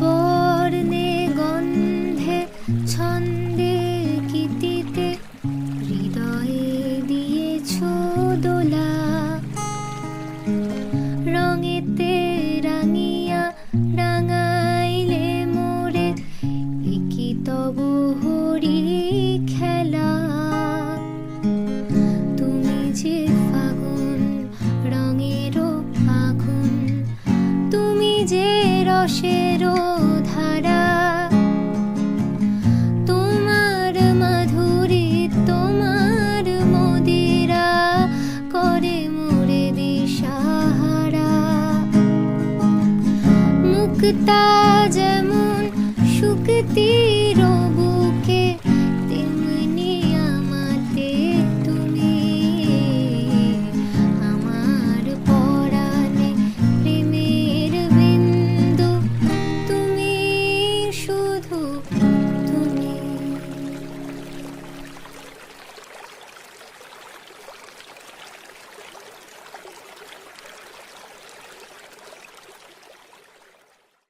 বর্ণে গন্ধে ছন্দে গীতিতে হৃদয়ে দিয়েছ দোলা। রঙেতে রাঙিয়া রাঙাইলে মোরে একি তব হরি যে রসের ধারা। তোমার মাধুরী তোমার মদিরা করে মোরে দিশাহারা। মুক্তা you.